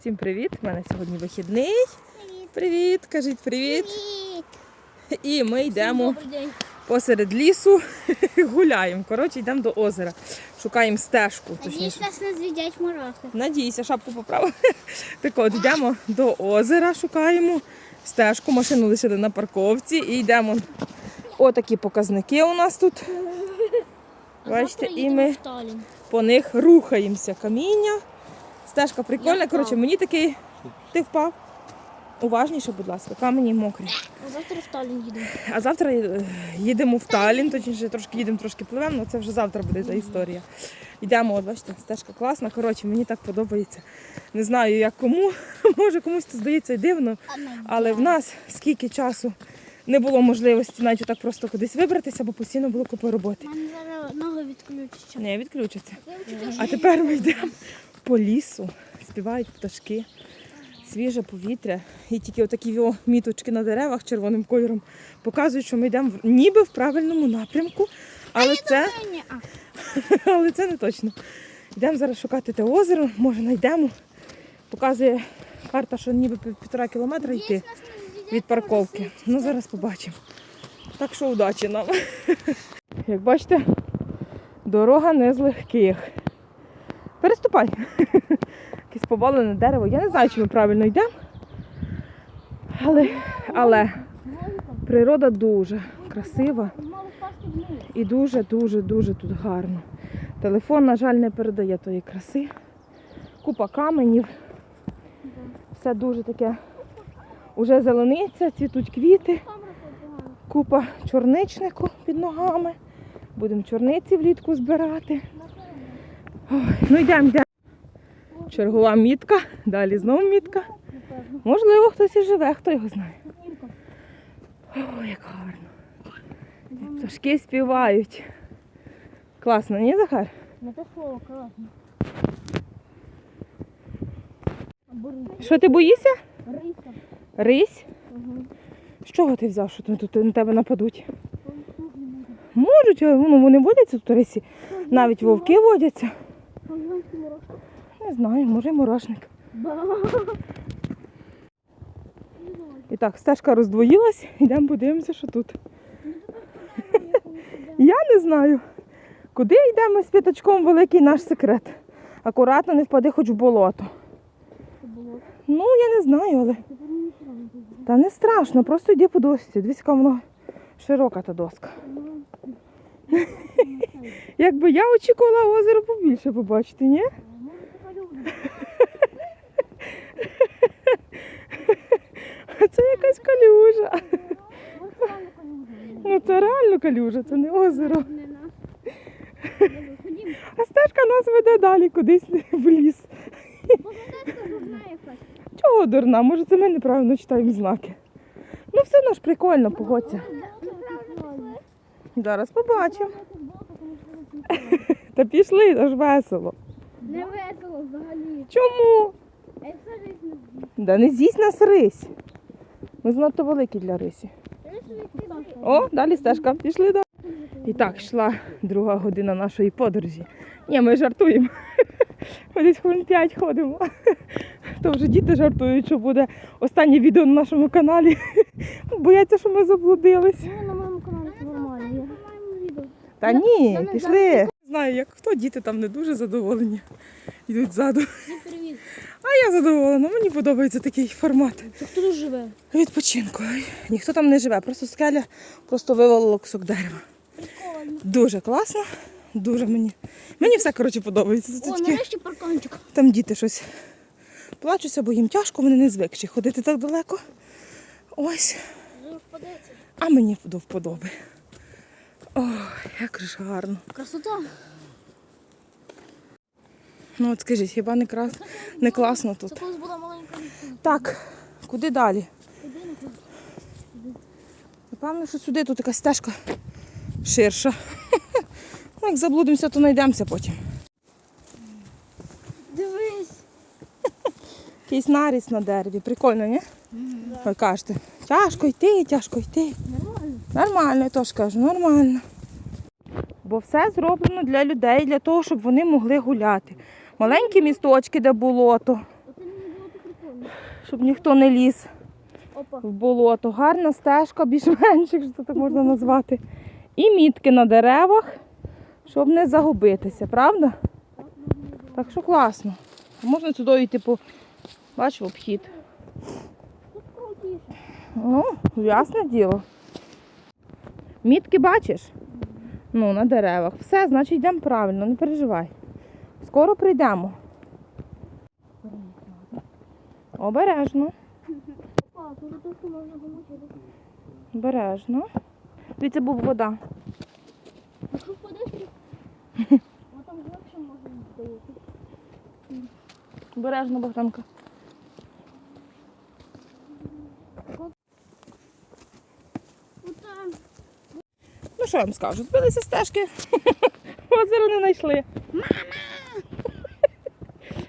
Всім привіт! У мене сьогодні вихідний. Привіт. Привіт, кажіть привіт. Привіт. І ми йдемо посеред лісу, гуляємо. Коротше, йдемо до озера. Шукаємо стежку. Надіюсь, нас не з'їдять мурахи. Надійся, шапку поправив. Так от, йдемо до озера, шукаємо стежку. Машину лишили на парковці і йдемо. Отакі показники у нас тут. Бачите, і ми по них рухаємося. Каміння. Стежка прикольна. Коротше, мені такий. Ти впав? Уважніше, будь ласка, камені мокрі. А завтра в Талін їдемо. А завтра е, їдемо в Талін, точніше трошки їдемо, трошки пливемо, але це вже завтра буде та історія. Йдемо, от бачите, стежка класна. Коротше, мені так подобається. Не знаю, як кому. Може комусь це здається і дивно, але в нас скільки часу не було можливості навіть так просто кудись вибратися, бо постійно було купа роботи. Мене зараз ноги відключаться. Не відключаться. А тепер ми йдемо по лісу, співають пташки, свіже повітря. І тільки отакі міточки на деревах червоним кольором показують, що ми йдемо ніби в правильному напрямку, але це, але це не точно. Йдемо зараз шукати те озеро, може знайдемо. Показує карта, що ніби пів- півтора кілометра йти від парковки. Ну зараз побачимо. Так що удачі нам. Як бачите, дорога не з легких. Переступай. Якесь повалене дерево. Я не знаю, чи ми правильно йдемо. Але, але природа дуже красива і дуже-дуже-дуже тут гарно. Телефон, на жаль, не передає тої краси. Купа каменів. Все дуже таке. Уже зелениться, цвітуть квіти. Купа чорничнику під ногами. Будемо чорниці влітку збирати. Ой, ну йдемо, йдемо. Чергова мітка, далі знову мітка. Можливо, хтось і живе, хто його знає. Ой, як гарно. Пташки співають. Класно, ні, Захар? Не те слово, класно. Що ти боїшся? Риса. Рись? Угу. З чого ти взяв, що тут на тебе нападуть? Можуть, ну, вони водяться тут рисі. Навіть вовки водяться. Не знаю, може мурашник. І так, стежка роздвоїлась, йдемо подивимося, що тут. Я не знаю. Куди йдемо з п'ятачком великий наш секрет. Акуратно не впади хоч в болото. Ну, я не знаю, але. Та не страшно, просто йди по досці. Дивись, яка воно широка та доска. Якби я очікувала озеро побільше побачити, ні? А це якась калюжа. Ну це реально калюжа, це не озеро. А стежка нас веде далі кудись в ліс. Чого дурна? Може це ми неправильно читаємо знаки. Ну все одно ж прикольно, погодься. Зараз побачимо. Та пішли, аж весело. Не весело взагалі. Чому? Це ж не Да не з'їсть нас рись. Ми занадто великі для рисі. О, далі стежка, пішли далі. І так, йшла друга година нашої подорожі. Ні, ми жартуємо. Ми десь хвилин 5 ходимо. То вже діти жартують, що буде останнє відео на нашому каналі. Бояться, що ми заблудились. Ну, на моєму каналі це нормально. Я знімаємо відео. Та Я- ні, я не пішли. Знаю, як хто діти там не дуже задоволені. Йдуть ззаду. Привіт. А я задоволена, мені подобається такий формат. Це хто тут живе? Відпочинку. Ніхто там не живе, просто скеля, просто вивалило кусок дерева. Прикольно. Дуже класно, дуже мені. Мені все коротше подобається. О, таке, нарешті парканчик. там діти щось плачуться, бо їм тяжко, вони не звикші ходити так далеко. Ось. А мені до вподоби. Ой, як ж гарно. Красота. Ну от скажіть, хіба не, крас... не класно тут? Це колись була маленька ліцина. Так, куди далі? Напевно, що сюди тут якась стежка ширша. Ну, як заблудимося, то знайдемося потім. Дивись. Якийсь наріс на дереві. Прикольно, ні? Ви кажете, тяжко йти, тяжко йти. Нормально. Я теж кажу, нормально. Бо все зроблено для людей, для того, щоб вони могли гуляти. Маленькі місточки, де болото. Щоб ніхто не ліз в болото. Гарна стежка, більш-менш, якщо так можна назвати. І мітки на деревах, щоб не загубитися, правда? Так що класно. Можна сюди йти по, бач, в обхід. Ну, ясне діло. Мітки бачиш? Ну, на деревах. Все, значить йдемо правильно, не переживай. Скоро прийдемо. Обережно, обережно. Дивіться, був вода. Якщо впадеш, там глибше можна здається. Обережно, Богданка. Отам. Ну що я вам скажу? Збилися стежки. Озеро не знайшли. Мама!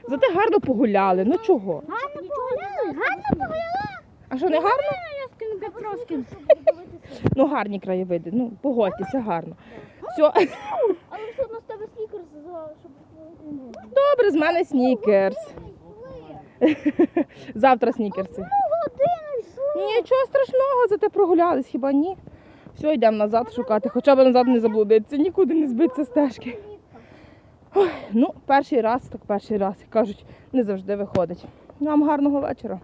Зате гарно погуляли. Ну чого? Гарно погуляли, гарно погуляли. А що не гарно? Петровським. Ну гарні краєвиди. Ну, погодьтеся, гарно. Все, Але все одно з тебе снікерс, щоб добре, з мене снікерс. Завтра снікерси. Нічого страшного, зате прогулялись, хіба ні? Все, йдемо назад шукати, хоча б назад не заблудитися, нікуди не збитися стежки. Ой, ну, перший раз, так перший раз. як Кажуть, не завжди виходить. Вам гарного вечора.